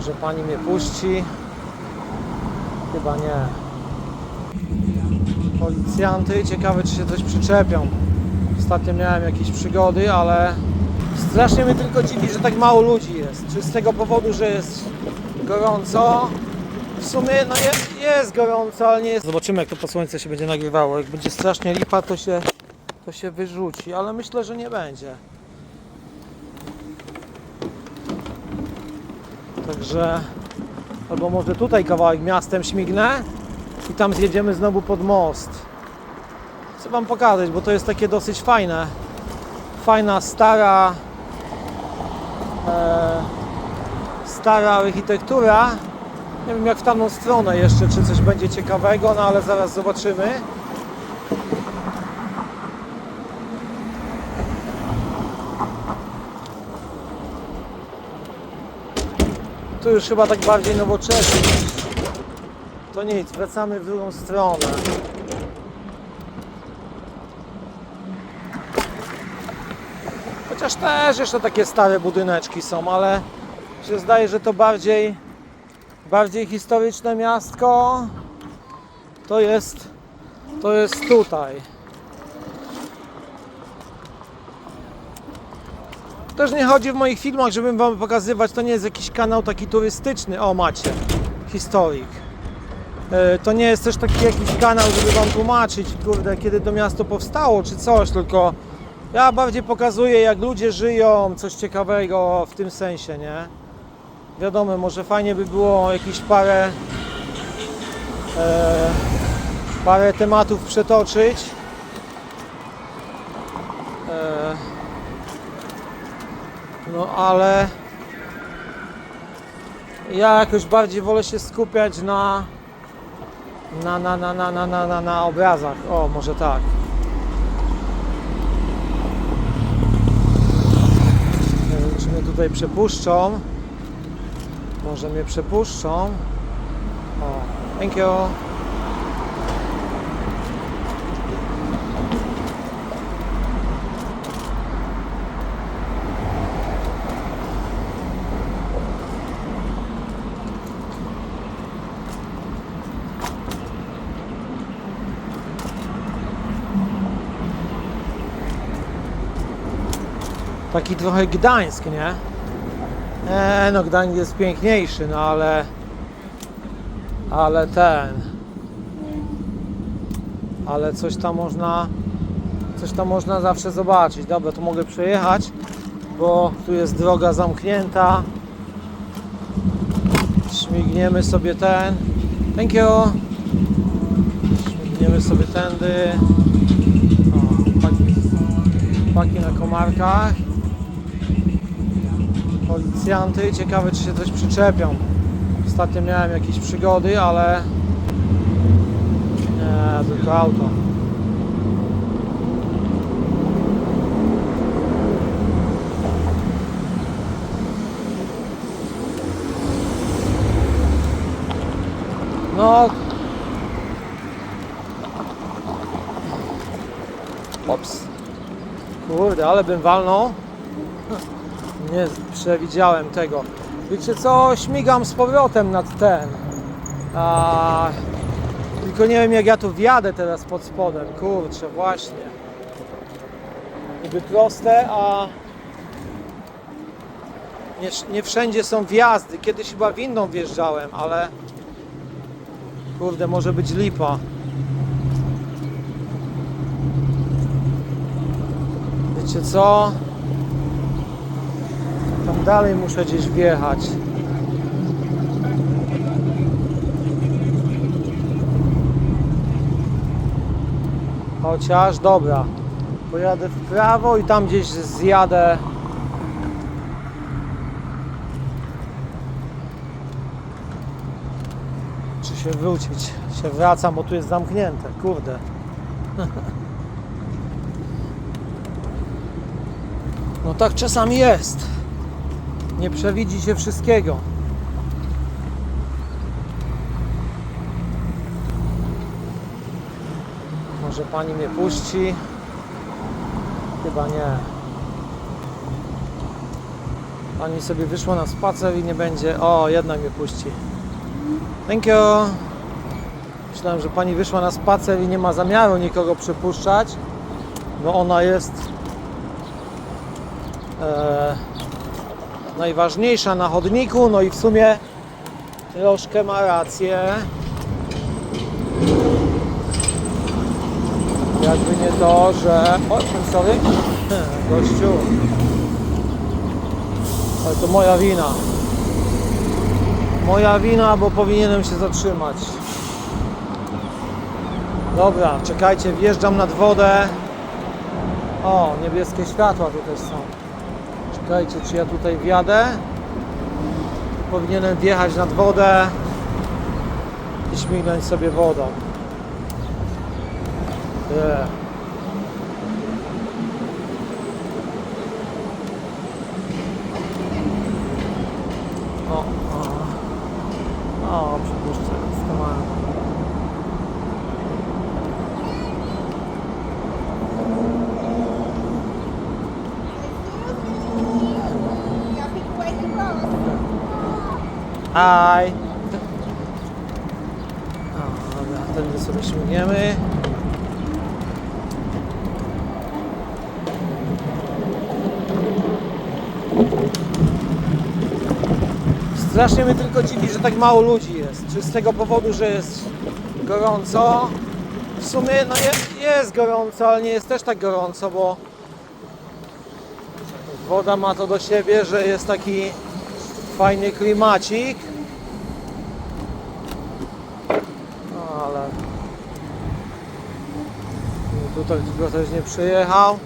Może pani mnie puści? Chyba nie. Policjanty, ciekawe czy się coś przyczepią. Ostatnio miałem jakieś przygody, ale strasznie mnie tylko dziwi, że tak mało ludzi jest. Czy z tego powodu, że jest gorąco? W sumie no jest, jest gorąco, ale nie jest. Zobaczymy jak to po słońce się będzie nagrywało. Jak będzie strasznie lipa, to się, to się wyrzuci, ale myślę, że nie będzie. Także albo może tutaj kawałek miastem śmignę i tam zjedziemy znowu pod most. Chcę Wam pokazać, bo to jest takie dosyć fajne. Fajna, stara e, stara architektura. Nie wiem jak w tamtą stronę jeszcze, czy coś będzie ciekawego, no ale zaraz zobaczymy. Tu już chyba tak bardziej nowocześnie. To nic, wracamy w drugą stronę. Chociaż też jeszcze takie stare budyneczki są, ale się zdaje, że to bardziej bardziej historyczne miastko to jest to jest tutaj. Też nie chodzi w moich filmach, żebym wam pokazywać, to nie jest jakiś kanał taki turystyczny. O, macie, historyk. E, To nie jest też taki jakiś kanał, żeby wam tłumaczyć, kurde, kiedy to miasto powstało, czy coś, tylko ja bardziej pokazuję, jak ludzie żyją, coś ciekawego w tym sensie, nie? Wiadomo, może fajnie by było jakieś parę e, parę tematów przetoczyć. E, no ale ja jakoś bardziej wolę się skupiać na na, na, na, na, na, na, na, na obrazach. O, może tak. Nie wiem, czy mnie tutaj przepuszczą. Może mnie przepuszczą. O, thank you. Taki trochę Gdańsk, nie? E, no Gdańsk jest piękniejszy, no ale ale ten ale coś tam można coś tam można zawsze zobaczyć. Dobra, to mogę przejechać, bo tu jest droga zamknięta. Śmigniemy sobie ten. Thank you. Śmigniemy sobie tędy. O, paki, paki na komarkach. Policjanty, ciekawe czy się coś przyczepią. Ostatnio miałem jakieś przygody, ale nie, tylko auto. No. Ops. Kurde, ale bym walnął. Nie przewidziałem tego. Wiecie co, śmigam z powrotem nad ten. A, tylko nie wiem jak ja tu wjadę teraz pod spodem. Kurczę, właśnie. Niby proste, a nie, nie wszędzie są wjazdy. Kiedyś chyba windą wjeżdżałem, ale kurde, może być lipa. Wiecie co? Dalej muszę gdzieś wjechać. Chociaż dobra. Pojadę w prawo i tam gdzieś zjadę. Czy się wrócić? Się wracam, bo tu jest zamknięte. Kurde. No tak czasami jest. Nie przewidzi się wszystkiego. Może pani mnie puści? Chyba nie. Pani sobie wyszła na spacer i nie będzie. O, jednak mnie puści. Thank you. Myślałem, że pani wyszła na spacer i nie ma zamiaru nikogo przepuszczać, bo ona jest e, najważniejsza na chodniku. No i w sumie troszkę ma rację. Jakby nie to, że. O, sorry. Gościu. Ale to moja wina. Moja wina, bo powinienem się zatrzymać. Dobra, czekajcie, wjeżdżam nad wodę. O, niebieskie światła tutaj są. Czekajcie, czy ja tutaj wjadę? Powinienem wjechać nad wodę i śmignąć sobie wodą. Yeah. O, o. O, przypuszczę, skamałem. Yeah, Aj! Dobra, wtedy sobie śmigniemy. Strasznie mnie tylko dziwi, że tak mało ludzi jest. Czy z tego powodu, że jest gorąco? W sumie no jest, jest gorąco, ale nie jest też tak gorąco, bo woda ma to do siebie, że jest taki fajny klimacik. No, ale tutaj tylko też nie przyjechał.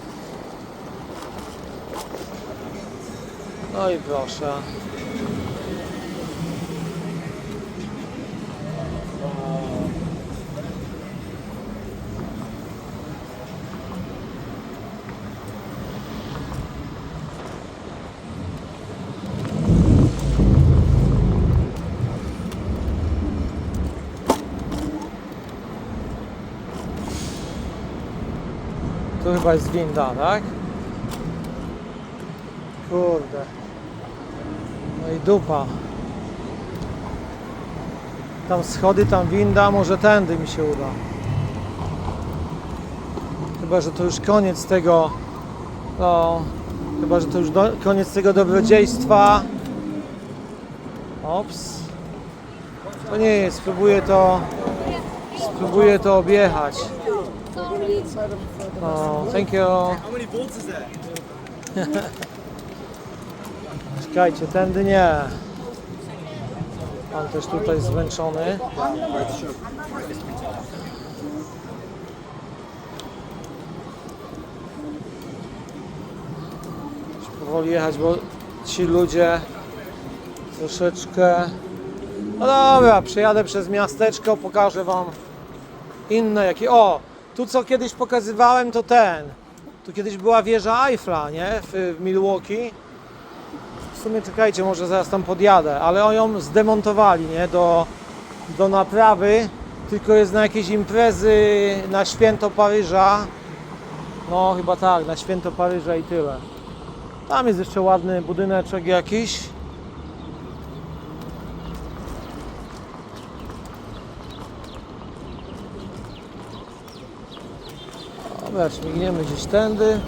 No i proszę. Tu chyba jest winda, tak? Kurde. No i dupa. Tam schody, tam winda, może tędy mi się uda. Chyba, że to już koniec tego. No, chyba, że to już do, koniec tego dobrodziejstwa. Ops. To nie jest, spróbuję to. Spróbuję to objechać. O, thank you. How many volts is that? Czekajcie, tędy nie. Pan też tutaj zmęczony. Powoli jechać, bo ci ludzie troszeczkę... No dobra, przejadę przez miasteczko, pokażę Wam inne jakie... O! Tu co kiedyś pokazywałem to ten. Tu kiedyś była wieża Eiffla, nie? W, w Milwaukee. W sumie czekajcie, może zaraz tam podjadę, ale oni ją zdemontowali, nie? Do, do naprawy, tylko jest na jakieś imprezy na święto Paryża. No chyba tak, na święto Paryża i tyle. Tam jest jeszcze ładny budyneczek jakiś. Dobra, śmigniemy gdzieś tędy.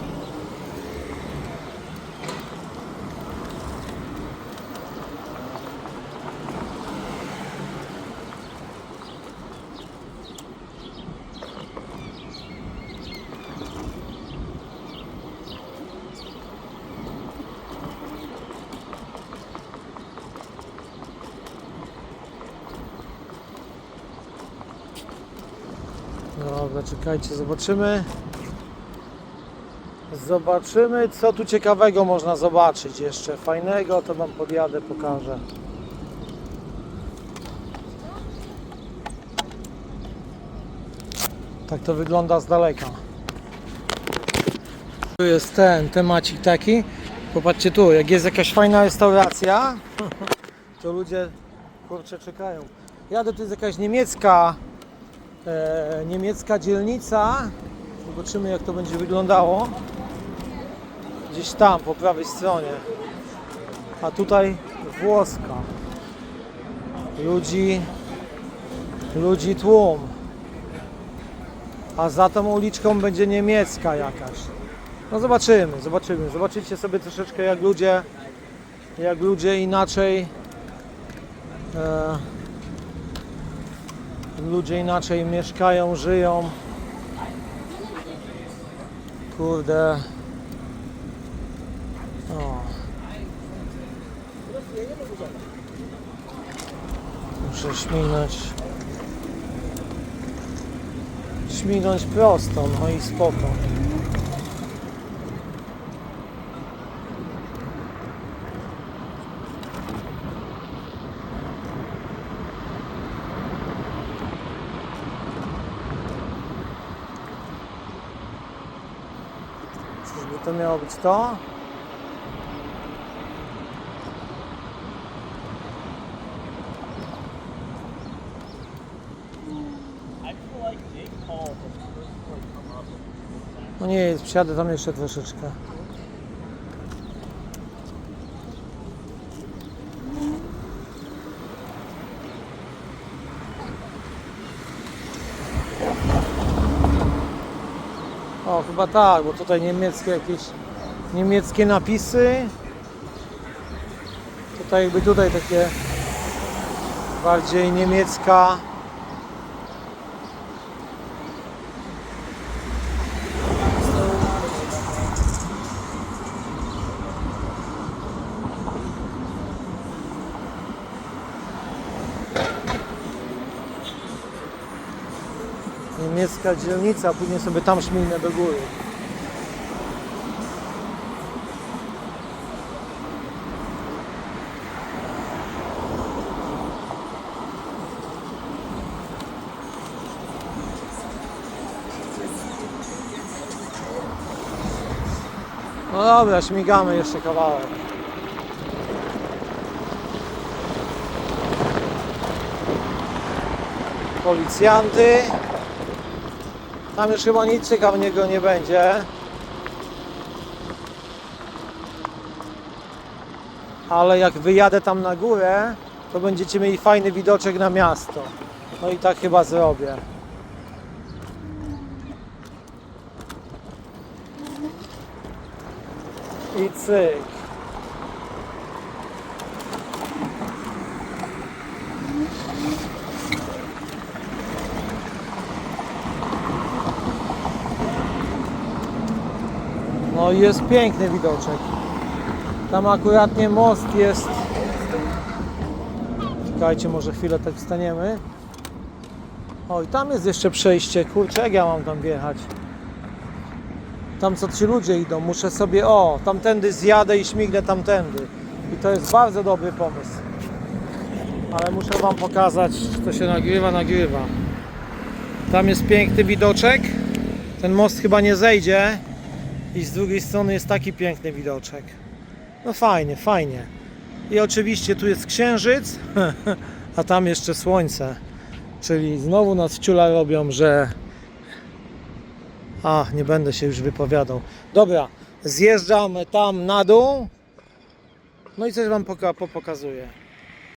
Dobra, czekajcie, zobaczymy. Zobaczymy, co tu ciekawego można zobaczyć jeszcze. Fajnego, to Wam podjadę, pokażę. Tak to wygląda z daleka. Tu jest ten temacik taki. Popatrzcie tu, jak jest jakaś fajna restauracja, to ludzie kurczę czekają. Jadę, tu jest jakaś niemiecka e, niemiecka dzielnica. Zobaczymy jak to będzie wyglądało. Gdzieś tam po prawej stronie. a tutaj włoska. Ludzi, ludzi tłum. A za tą uliczką będzie niemiecka jakaś. No zobaczymy, zobaczymy. Zobaczycie sobie troszeczkę jak ludzie, jak ludzie inaczej e, ludzie inaczej mieszkają, żyją. Kurde. Muszę śmignąć. Śmignąć prosto, no i spoko. To miało być to? Nie jest, tam jeszcze troszeczkę. O, chyba tak, bo tutaj niemieckie jakieś niemieckie napisy. Tutaj jakby tutaj takie bardziej niemiecka niemiecka dzielnica, a później sobie tam szminę do góry. No dobra, śmigamy jeszcze kawałek. Policjanty. Tam już chyba nic ciekawego nie będzie. Ale jak wyjadę tam na górę, to będziecie mieli fajny widoczek na miasto. No i tak chyba zrobię. I cyk. No i jest piękny widoczek. Tam akuratnie most jest. Czekajcie, może chwilę tak wstaniemy. O, i tam jest jeszcze przejście. Kurczę, jak ja mam tam wjechać? Tam co ci ludzie idą, muszę sobie, o, tamtędy zjadę i śmignę tamtędy. I to jest bardzo dobry pomysł. Ale muszę Wam pokazać, to się nagrywa, nagrywa. Tam jest piękny widoczek. Ten most chyba nie zejdzie. I z drugiej strony jest taki piękny widoczek. No fajnie, fajnie. I oczywiście tu jest księżyc, a tam jeszcze słońce. Czyli znowu nas wciula robią, że a, nie będę się już wypowiadał. Dobra, zjeżdżamy tam na dół. No i coś Wam poka- pokazuję.